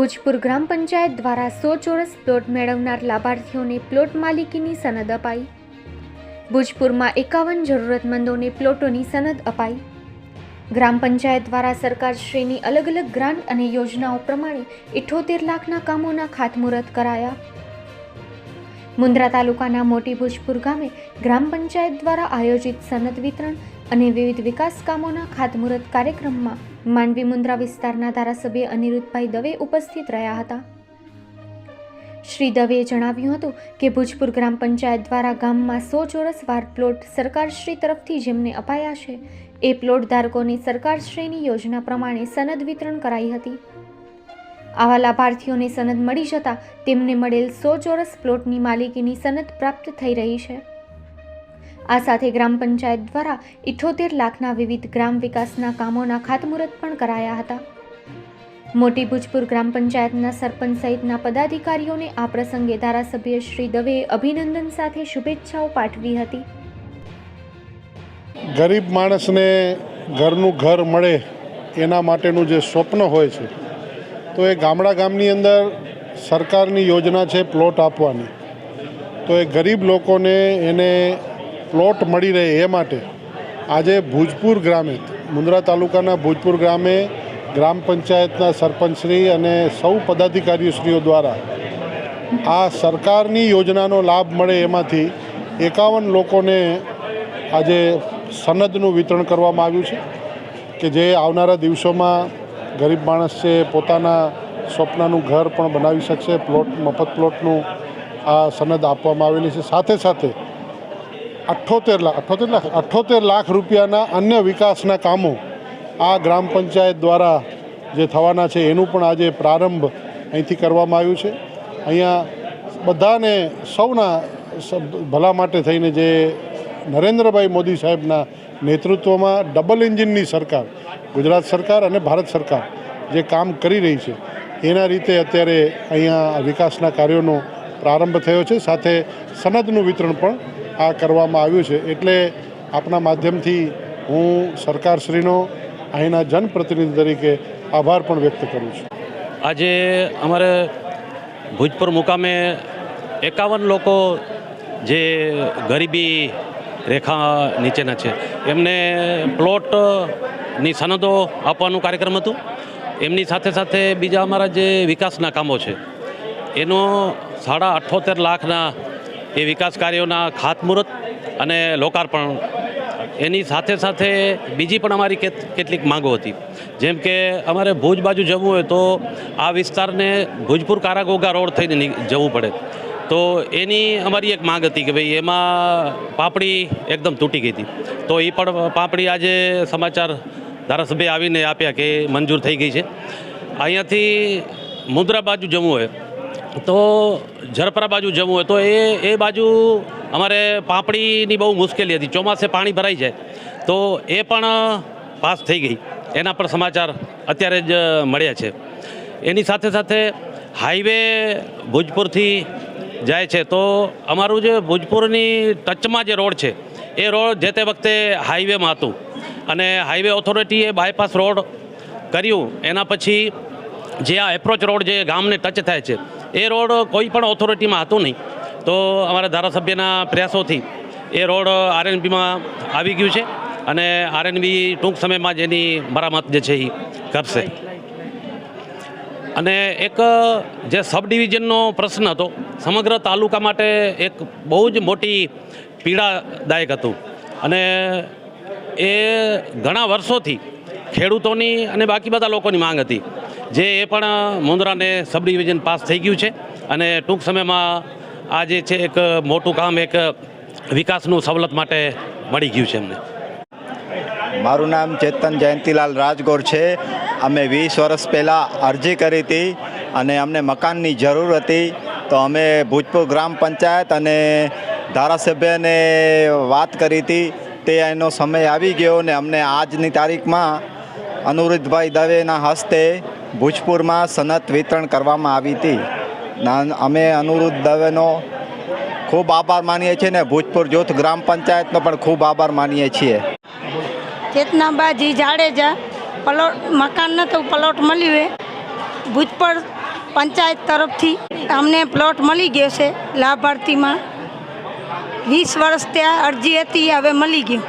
ભુજપુર ગ્રામ પંચાયત દ્વારા સો ચોરસ પ્લોટ મેળવનાર લાભાર્થીઓને પ્લોટ માલિકીની સનદ અપાઈ. ભુજપુરમાં એકાવન જરૂરતમંદોને પ્લોટોની સનદ અપાઈ. ગ્રામ પંચાયત દ્વારા સરકારશ્રીની અલગ અલગ ગ્રાન્ટ અને યોજનાઓ પ્રમાણે ઇઠ્ઠોતેર લાખના કામોના ખાતમુહૂર્ત કરાયા. મુન્દ્રા તાલુકાના મોટી ભુજપુર ગામે ગ્રામ પંચાયત દ્વારા આયોજિત સનદ વિતરણ અને વિવિધ વિકાસ કામોના ખાતમુહૂર્ત કાર્યક્રમમાં માંડવી મુન્દ્રા વિસ્તારના ધારાસભ્ય અનિરુદ્ધભાઈ દવે ઉપસ્થિત રહ્યા હતા. શ્રી દવેએ જણાવ્યું હતું કે, ભુજપુર ગ્રામ પંચાયત દ્વારા ગામમાં સો ચોરસ વાર પ્લોટ સરકારશ્રી તરફથી જેમને અપાયા છે, એ પ્લોટ ધારકોને સરકારશ્રીની યોજના પ્રમાણે સનદ વિતરણ કરાઈ હતી. આવા લાભાર્થીઓને સનદ મળી જતાં તેમને મળેલ સો ચોરસ પ્લોટની માલિકીની સનદ પ્રાપ્ત થઈ રહી છે. આ સાથે ગ્રામ પંચાયત દ્વારા ઇઠોતેર લાખના વિવિધ ગ્રામ વિકાસના કામોના ખાતમુહૂર્ત પણ કરાયા હતા. મોટી ભુજપુર ગ્રામ પંચાયતના સરપંચ સહિતના પદાધિકારીઓને આ પ્રસંગે ધારાસભ્ય શ્રી દવેએ અભિનંદન સાથે શુભેચ્છાઓ પાઠવી હતી. ગરીબ માણસને ઘરનું ઘર મળે એના માટેનું જે સ્વપ્ન હોય છે, તો એ ગામડા ગામની અંદર સરકારની યોજના છે પ્લોટ આપવાની. તો એ ગરીબ લોકોને એને પ્લોટ મળી રહે એ માટે આજે ભુજપુર ગ્રામે, મુન્દ્રા તાલુકાના ભુજપુર ગ્રામે ગ્રામ પંચાયતના સરપંચશ્રી અને સૌ પદાધિકારીશ્રીઓ દ્વારા આ સરકારની યોજનાનો લાભ મળે એમાંથી એકાવન લોકોને આજે સનદનું વિતરણ કરવામાં આવ્યું છે કે જે આવનારા દિવસોમાં ગરીબ માણસ છે પોતાના સ્વપ્નનું ઘર પણ બનાવી શકશે, પ્લોટ, મફત પ્લોટનું આ સનદ આપવામાં આવેલી છે. સાથે સાથે અઠ્ઠોતેર લાખ અઠ્ઠોતેર લાખ અઠ્ઠોતેર લાખ રૂપિયાના અન્ય વિકાસના કામો આ ગ્રામ પંચાયત દ્વારા જે થવાના છે, એનું પણ આજે પ્રારંભ અહીંથી કરવામાં આવ્યું છે. અહીંયા બધાને સૌના ભલા માટે થઈને જે નરેન્દ્રભાઈ મોદી સાહેબના નેતૃત્વમાં ડબલ એન્જિનની સરકાર, ગુજરાત સરકાર અને ભારત સરકાર જે કામ કરી રહી છે, એના રીતે અત્યારે અહીંયા વિકાસના કાર્યોનો પ્રારંભ થયો છે. સાથે સનદનું વિતરણ પણ આ કરવામાં આવ્યું છે એટલે આપના માધ્યમથી હું સરકારશ્રીનો અહીંના જનપ્રતિનિધિ તરીકે આભાર પણ વ્યક્ત કરું છું. આજે અમારે ભુજપુર મુકામે એકાવન લોકો જે ગરીબી રેખા નીચેના છે, એમને પ્લોટની સનદો આપવાનું કાર્યક્રમ હતું. એમની સાથે સાથે બીજા અમારા જે વિકાસના કામો છે, એનો સાડા અઠ્ઠોતેર લાખના એ વિકાસ કાર્યોના ખાતમુહૂર્ત અને લોકાર્પણ. એની સાથે સાથે બીજી પણ અમારી કેટલીક માંગો હતી. જેમ કે અમારે ભુજ બાજુ જવું હોય તો આ વિસ્તારને ભુજપુર કારાગોગા રોડ થઈને જવું પડે. તો એની અમારી એક માંગ હતી કે ભાઈ એમાં પાપડી એકદમ તૂટી ગઈ હતી. તો એ પણ પાપડી આજે સમાચાર ધારાસભ્ય આવીને આપ્યા કે મંજૂર થઈ ગઈ છે. અહીંયાથી મુદ્રા બાજુ જવું હોય તો ઝરપરા બાજુ જવું હોય તો એ એ બાજુ અમારે પાપડીની બહુ મુશ્કેલી હતી. ચોમાસે પાણી ભરાઈ જાય. તો એ પણ પાસ થઈ ગઈ. એના પણ સમાચાર અત્યારે જ મળ્યા છે. એની સાથે સાથે હાઈવે ભુજપુરથી જાય છે. તો અમારું જે ભુજપુરની ટચમાં જે રોડ છે, એ રોડ જે તે વખતે હાઈવેમાં હતું. અને હાઈવે ઓથોરિટીએ બાયપાસ રોડ કર્યું. એના પછી જે આ એપ્રોચ રોડ જે ગામને ટચ થાય છે એ રોડ કોઈ પણ ઓથોરિટીમાં હતું નહીં. તો અમારા ધારાસભ્યના પ્રયાસોથી એ રોડ આરએનબીમાં આવી ગયું છે અને આરએનબી ટૂંક સમયમાં જેની મરામત જે છે એ કરશે. અને એક જે સબ ડિવિઝનનો પ્રશ્ન હતો, સમગ્ર તાલુકા માટે એક બહુ જ મોટી પીડાદાયક હતું. અને એ ઘણા વર્ષોથી ખેડૂતોની અને બાકી બધા લોકોની માંગ હતી. જે એ પણ મુંદ્રાને સબ ડિવિઝન પાસ થઈ ગયું છે. અને ટૂંક સમયમાં આ જે છે એક મોટું કામ, એક વિકાસનું સવલત માટે મળી ગયું છે એમને. મારું નામ ચેતન જયંતિલાલ રાજગોર છે. અમે વીસ વર્ષ પહેલાં અરજી કરી હતી અને અમને મકાનની જરૂર હતી. તો અમે ભૂજપુર ગ્રામ પંચાયત અને ધારાસભ્યને વાત કરી હતી. તે એનો સમય આવી ગયો ને અમને આજની તારીખમાં અનુરુદ્ધભાઈ દવેના હસ્તે ભુજપુરમાં સનત વિતરણ કરવામાં આવી હતી. અમે અનુરુદ્ધ દવેનો ખૂબ આભાર માનીએ છીએ ને ભુજપુર જૂથ ગ્રામ પંચાયતનો પણ ખૂબ આભાર માનીએ છીએ. ચેતનાબાજી જાડેજા, પલોટ, મકાન નતું પ્લોટ મળ્યું એ. ભૂજપુર પંચાયત તરફથી અમને પ્લોટ મળી ગયો છે લાભાર્થીમાં. વીસ વર્ષ ત્યાં અરજી હતી, હવે મળી ગયું